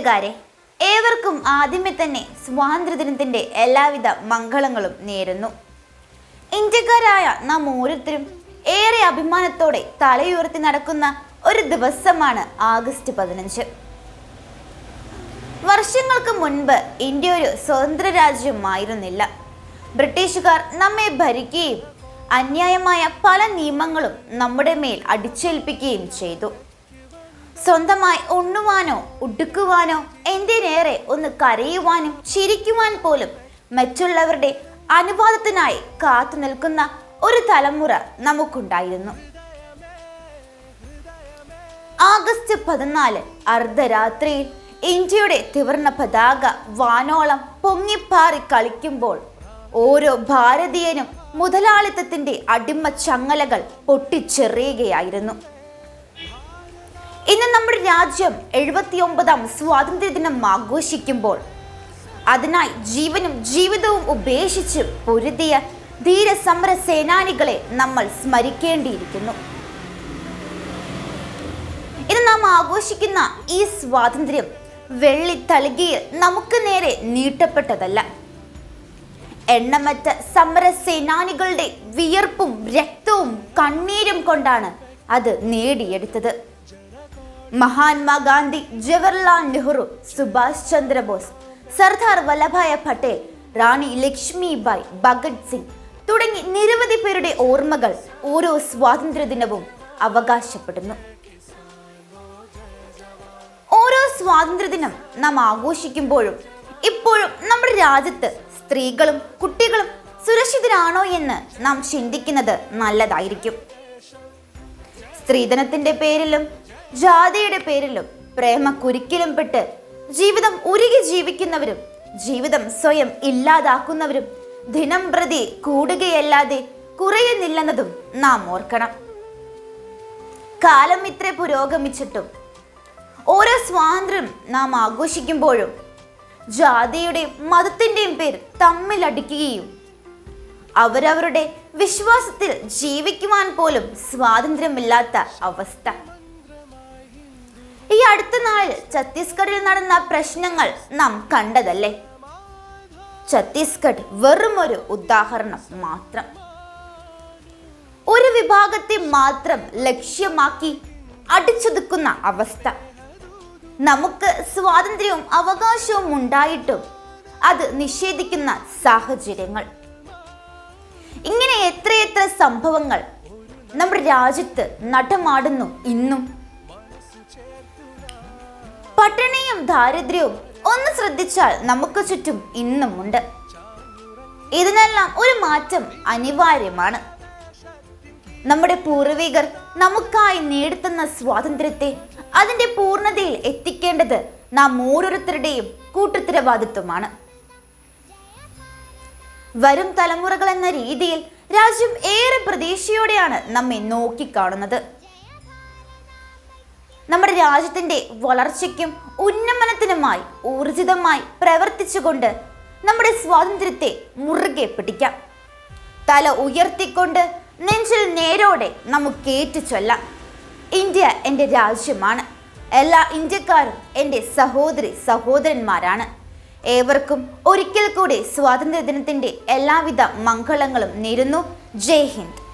കൂട്ടുകാരെ ഏവർക്കും ആദ്യമേ തന്നെ സ്വാതന്ത്ര്യദിനത്തിന്റെ എല്ലാവിധ മംഗളങ്ങളും നേരുന്നു. ഇന്ത്യക്കാരായ നാം ഓരോരുത്തരും ഏറെ അഭിമാനത്തോടെ തലയുയർത്തി നടക്കുന്ന ഒരു ദിവസമാണ് ആഗസ്റ്റ് പതിനഞ്ച്. വർഷങ്ങൾക്ക് മുൻപ് ഇന്ത്യ ഒരു സ്വതന്ത്ര രാജ്യമായിരുന്നില്ല. ബ്രിട്ടീഷുകാർ നമ്മെ ഭരിക്കുകയും അന്യായമായ പല നിയമങ്ങളും നമ്മുടെ മേൽ അടിച്ചേൽപ്പിക്കുകയും ചെയ്തു. സ്വന്തമായി ഉണ്ണുവാനോ ഉടുക്കുവാനോ എന്തിനേറെ ഒന്ന് കരയുവാനും ചിരിക്കുവാൻ പോലും മറ്റുള്ളവരുടെ അനുവാദത്തിനായി കാത്തു നിൽക്കുന്ന ഒരു തലമുറ നമുക്കുണ്ടായിരുന്നു. ആഗസ്റ്റ് പതിനാല് അർദ്ധരാത്രിയിൽ ഇന്ത്യയുടെ തിവർണ പതാക വാനോളം പൊങ്ങിപ്പാറി കളിക്കുമ്പോൾ ഓരോ ഭാരതീയനും മുതലാളിത്തത്തിന്റെ അടിമ ചങ്ങലകൾ പൊട്ടിച്ചെറിയുകയായിരുന്നു. ഇന്ന് നമ്മുടെ രാജ്യം എഴുപത്തിയൊമ്പതാം സ്വാതന്ത്ര്യ ദിനം ആഘോഷിക്കുമ്പോൾ അതിനായി ജീവനും ജീവിതവും ഉപേക്ഷിച്ച് പൊരുതിയ ധീരസമര സേനാനികളെ നമ്മൾ സ്മരിക്കേണ്ടിയിരിക്കുന്നു. ഇന്ന് നാം ആഘോഷിക്കുന്ന ഈ സ്വാതന്ത്ര്യം വെള്ളി തളികയിൽ നമുക്ക് നേരെ നീട്ടപ്പെട്ടതല്ല. എണ്ണമറ്റ സമര സേനാനികളുടെ വിയർപ്പും രക്തവും കണ്ണീരും കൊണ്ടാണ് അത് നേടിയെടുത്തത്. മഹാത്മാഗാന്ധി ജവഹർലാൽ നെഹ്റു സുഭാഷ് ചന്ദ്രബോസ് സർദാർ വല്ലഭായ് പട്ടേൽ റാണി ലക്ഷ്മിബായ് ഭഗത് സിംഗ് തുടങ്ങി നിരവധി പേരുടെ ഓർമ്മകൾ ഓരോ സ്വാതന്ത്ര്യദിനവും അവകാശപ്പെടുന്നു. ഓരോ സ്വാതന്ത്ര്യദിനം നാം ആഘോഷിക്കുമ്പോഴും ഇപ്പോഴും നമ്മുടെ രാജ്യത്ത് സ്ത്രീകളും കുട്ടികളും സുരക്ഷിതരാണോ എന്ന് നാം ചിന്തിക്കുന്നത് നല്ലതായിരിക്കും. സ്ത്രീധനത്തിന്റെ പേരിലും ജാതിയുടെ പേരിലും പ്രേമ കുരുക്കിലും പെട്ട് ജീവിതം ഉരുകി ജീവിക്കുന്നവരും ജീവിതം സ്വയം ഇല്ലാതാക്കുന്നവരും ദിനം പ്രതി കൂടുകയല്ലാതെ കുറയുന്നില്ലെന്നതും നാം ഓർക്കണം. കാലം ഇത്ര പുരോഗമിച്ചിട്ടും ഓരോ സ്വാതന്ത്ര്യം നാം ആഘോഷിക്കുമ്പോഴും ജാതിയുടെയും മതത്തിന്റെയും പേര് തമ്മിലടിക്കുകയും അവരവരുടെ വിശ്വാസത്തിൽ ജീവിക്കുവാൻ പോലും സ്വാതന്ത്ര്യമില്ലാത്ത അവസ്ഥ. ഈ അടുത്ത നാളിൽ ഛത്തീസ്ഗഡിൽ നടന്ന പ്രശ്നങ്ങൾ നാം കണ്ടതല്ലേ? ഛത്തീസ്ഗഡ് വെറും ഒരു ഉദാഹരണം മാത്രം. ഒരു വിഭാഗത്തെ മാത്രം ലക്ഷ്യമാക്കി അടിച്ചൊതുക്കുന്ന അവസ്ഥ. നമുക്ക് സ്വാതന്ത്ര്യവും അവകാശവും ഉണ്ടായിട്ടും അത് നിഷേധിക്കുന്ന സാഹചര്യങ്ങൾ. ഇങ്ങനെ എത്രയെത്ര സംഭവങ്ങൾ നമ്മുടെ രാജ്യത്ത് നടമാടുന്നു ഇന്നും. പട്ടിണിയും ദാരിദ്ര്യവും ഒന്ന് ശ്രദ്ധിച്ചാൽ നമുക്ക് ചുറ്റും ഇന്നും ഉണ്ട് ഇതിനെല്ലാം ഒരു മാറ്റം അനിവാര്യമാണ്. നമ്മുടെ പൂർവികർ നമുക്കായി നേടിത്തന്ന സ്വാതന്ത്ര്യത്തെ അതിന്റെ പൂർണതയിൽ എത്തിക്കേണ്ടത് നാം ഓരോരുത്തരുടെയും കൂട്ടുത്തരവാദിത്വമാണ്. വരും തലമുറകൾ എന്ന രീതിയിൽ രാജ്യം ഏറെ പ്രതീക്ഷയോടെയാണ് നമ്മെ നോക്കിക്കാണുന്നത്. നമ്മുടെ രാജ്യത്തിന്റെ വളർച്ചയ്ക്കും ഉന്നമനത്തിനുമായി ഊർജിതമായി പ്രവർത്തിച്ചുകൊണ്ട് നമ്മുടെ സ്വാതന്ത്ര്യത്തെ മുറുകെ പിടിക്കാം. തല ഉയർത്തിക്കൊണ്ട് നെഞ്ചിൽ നേരോടെ നമുക്ക് ഏറ്റു ചൊല്ലാം ഇന്ത്യ എന്റെ രാജ്യമാണ്. എല്ലാ ഇന്ത്യക്കാരും എന്റെ സഹോദരി സഹോദരന്മാരാണ്. ഏവർക്കും ഒരിക്കൽ കൂടി സ്വാതന്ത്ര്യ ദിനത്തിന്റെ എല്ലാവിധ മംഗളങ്ങളും നേരുന്നു. ജയ് ഹിന്ദ്.